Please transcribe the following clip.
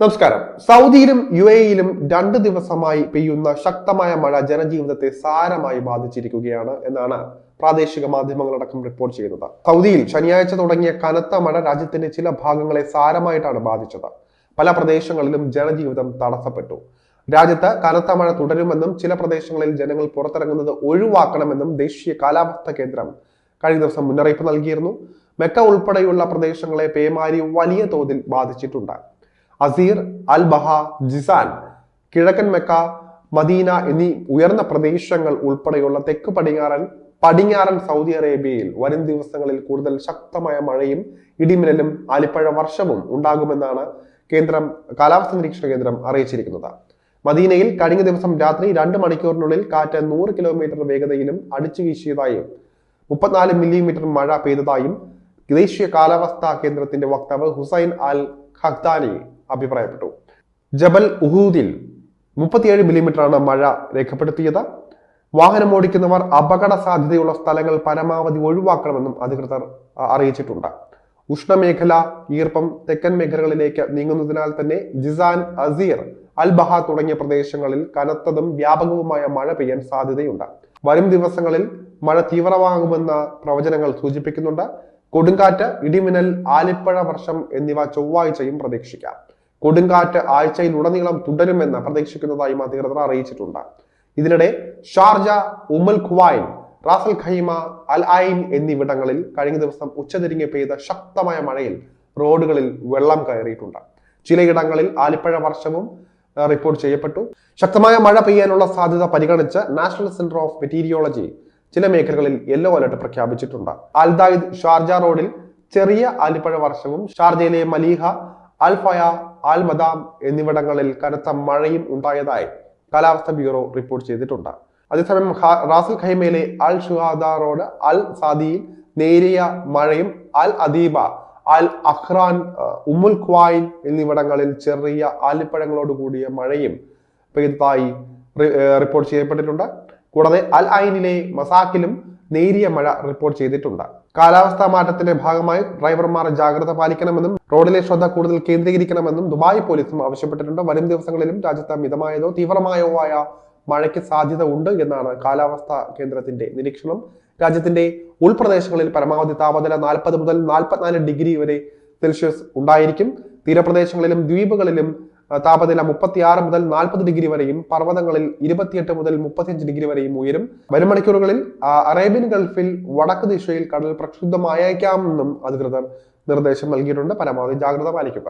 നമസ്കാരം. സൗദിയിലും യു എയിലും രണ്ട് ദിവസമായി പെയ്യുന്ന ശക്തമായ മഴ ജനജീവിതത്തെ സാരമായി ബാധിച്ചിരിക്കുകയാണ് എന്നാണ് പ്രാദേശിക മാധ്യമങ്ങളടക്കം റിപ്പോർട്ട് ചെയ്യുന്നത്. സൗദിയിൽ ശനിയാഴ്ച തുടങ്ങിയ കനത്ത മഴ രാജ്യത്തിന്റെ ചില ഭാഗങ്ങളെ സാരമായിട്ടാണ് ബാധിച്ചത്. പല പ്രദേശങ്ങളിലും ജനജീവിതം തടസ്സപ്പെട്ടു. രാജ്യത്ത് കനത്ത മഴ തുടരുമെന്നും ചില പ്രദേശങ്ങളിൽ ജനങ്ങൾ പുറത്തിറങ്ങുന്നത് ഒഴിവാക്കണമെന്നും ദേശീയ കാലാവസ്ഥാ കേന്ദ്രം കഴിഞ്ഞ ദിവസം മുന്നറിയിപ്പ് നൽകിയിരുന്നു. മെക്ക ഉൾപ്പെടെയുള്ള പ്രദേശങ്ങളെ പേമാരി വലിയ തോതിൽ ബാധിച്ചിട്ടുണ്ട്. അസീർ അൽ ബഹ ജിസാൻ കിഴക്കൻ മെക്ക മദീന എന്നീ ഉയർന്ന പ്രദേശങ്ങൾ ഉൾപ്പെടെയുള്ള തെക്ക് പടിഞ്ഞാറൻ പടിഞ്ഞാറൻ സൗദി അറേബ്യയിൽ വരും ദിവസങ്ങളിൽ കൂടുതൽ ശക്തമായ മഴയും ഇടിമിന്നലും ആലിപ്പഴ വർഷവും ഉണ്ടാകുമെന്നാണ് കേന്ദ്രം കാലാവസ്ഥ നിരീക്ഷണ കേന്ദ്രം അറിയിച്ചിരിക്കുന്നത്. മദീനയിൽ കഴിഞ്ഞ ദിവസം രാത്രി രണ്ട് മണിക്കൂറിനുള്ളിൽ കാറ്റ് നൂറ് കിലോമീറ്റർ വേഗതയിലും അടിച്ചു വീശിയതായും മുപ്പത്തിനാല് മില്ലിമീറ്റർ മഴ പെയ്തതായും ദേശീയ കാലാവസ്ഥാ കേന്ദ്രത്തിന്റെ വക്താവ് ഹുസൈൻ അൽ ഖഖ്താനി അഭിപ്രായപ്പെട്ടു. ജബൽ ഉഹൂദിൽ മുപ്പത്തിയേഴ് മില്ലിമീറ്ററാണ് മഴ രേഖപ്പെടുത്തിയത്. വാഹനം ഓടിക്കുന്നവർ അപകട സാധ്യതയുള്ള സ്ഥലങ്ങൾ പരമാവധി ഒഴിവാക്കണമെന്നും അധികൃതർ അറിയിച്ചിട്ടുണ്ട്. ഉഷ്ണമേഖല ഈർപ്പം തെക്കൻ മേഖലകളിലേക്ക് നീങ്ങുന്നതിനാൽ തന്നെ ജിസാൻ അസീർ അൽ ബഹ തുടങ്ങിയ പ്രദേശങ്ങളിൽ കനത്തതും വ്യാപകവുമായ മഴ പെയ്യാൻ സാധ്യതയുണ്ട്. വരും ദിവസങ്ങളിൽ മഴ തീവ്രമാകുമെന്ന പ്രവചനങ്ങൾ സൂചിപ്പിക്കുന്നുണ്ട്. കൊടുങ്കാറ്റ് ഇടിമിന്നൽ ആലിപ്പഴ വർഷം എന്നിവ ചൊവ്വാഴ്ചയും പ്രതീക്ഷിക്കാം. കൊടുങ്കാറ്റ് ആഴ്ചയിൽ ഉടനീളം തുടരുമെന്ന് പ്രതീക്ഷിക്കുന്നതായും അധികൃതർ അറിയിച്ചിട്ടുണ്ട്. ഇതിനിടെ Sharjah Umm al Quwain Ras al Khaimah Al Ain എന്നിവിടങ്ങളിൽ കഴിഞ്ഞ ദിവസം ഉച്ചതിരിഞ്ഞ് പെയ്ത ശക്തമായ മഴയിൽ റോഡുകളിൽ വെള്ളം കയറിയിട്ടുണ്ട്. ചിലയിടങ്ങളിൽ ആലിപ്പഴ വർഷവും റിപ്പോർട്ട് ചെയ്യപ്പെട്ടു. ശക്തമായ മഴ പെയ്യാനുള്ള സാധ്യത പരിഗണിച്ച് നാഷണൽ സെന്റർ ഓഫ് മെറ്റീരിയോളജി ചില മേഖലകളിൽ യെല്ലോ അലർട്ട് പ്രഖ്യാപിച്ചിട്ടുണ്ട്. അൽദായിദ് ഷാർജ റോഡിൽ ചെറിയ ആലിപ്പഴ വർഷവും ഷാർജയിലെ മലീഹ അൽഫയ അൽമദാം എന്നിവിടങ്ങളിൽ കനത്ത മഴയും ഉണ്ടായതായി കാലാവസ്ഥാ ബ്യൂറോ റിപ്പോർട്ട് ചെയ്തിട്ടുണ്ട്. അതേസമയം റാസൽ ഖൈമയിലെ അൽ ഷുഹാദ റോഡ് അൽ സാദിയിൽ നേരിയ മഴയും അൽ അദീബ അൽ അഹ്റാൻ അഹ് ഉമ്മുൽ ഖ്വായിൻ എന്നിവിടങ്ങളിൽ ചെറിയ ആലിപ്പഴങ്ങളോട് കൂടിയ മഴയും പെയ്തതായി റിപ്പോർട്ട് ചെയ്യപ്പെട്ടിട്ടുണ്ട്. കൂടാതെ അൽ ഐനിലെ മസാക്കിലും നേരിയ മഴ റിപ്പോർട്ട് ചെയ്തിട്ടുണ്ട്. കാലാവസ്ഥാ മാറ്റത്തിന്റെ ഭാഗമായി ഡ്രൈവർമാർ ജാഗ്രത പാലിക്കണമെന്നും റോഡിലെ ശ്രദ്ധ കൂടുതൽ കേന്ദ്രീകരിക്കണമെന്നും ദുബായ് പോലീസും ആവശ്യപ്പെട്ടിട്ടുണ്ട്. വരും ദിവസങ്ങളിലും രാജ്യത്ത് മിതമായതോ തീവ്രമായോ ആയ മഴയ്ക്ക് സാധ്യത ഉണ്ട് എന്നാണ് കാലാവസ്ഥാ കേന്ദ്രത്തിന്റെ നിരീക്ഷണം. രാജ്യത്തിന്റെ ഉൾപ്രദേശങ്ങളിൽ പരമാവധി താപനില നാൽപ്പത് മുതൽ നാൽപ്പത്തിനാല് ഡിഗ്രി വരെ സെൽഷ്യസ് ഉണ്ടായിരിക്കും. തീരപ്രദേശങ്ങളിലും ദ്വീപുകളിലും താപനില മുപ്പത്തിയാറ് മുതൽ നാൽപ്പത് ഡിഗ്രി വരെയും പർവതങ്ങളിൽ ഇരുപത്തിയെട്ട് മുതൽ മുപ്പത്തിയഞ്ച് ഡിഗ്രി വരെയും ഉയരും. വരും മണിക്കൂറുകളിൽ അറേബ്യൻ ഗൾഫിൽ വടക്ക് ദിശയിൽ കടൽ പ്രക്ഷുബ്ധമായേക്കാമെന്നും അധികൃതർ നിർദ്ദേശം നൽകിയിട്ടുണ്ട്. പരമാവധി ജാഗ്രത പാലിക്കുക.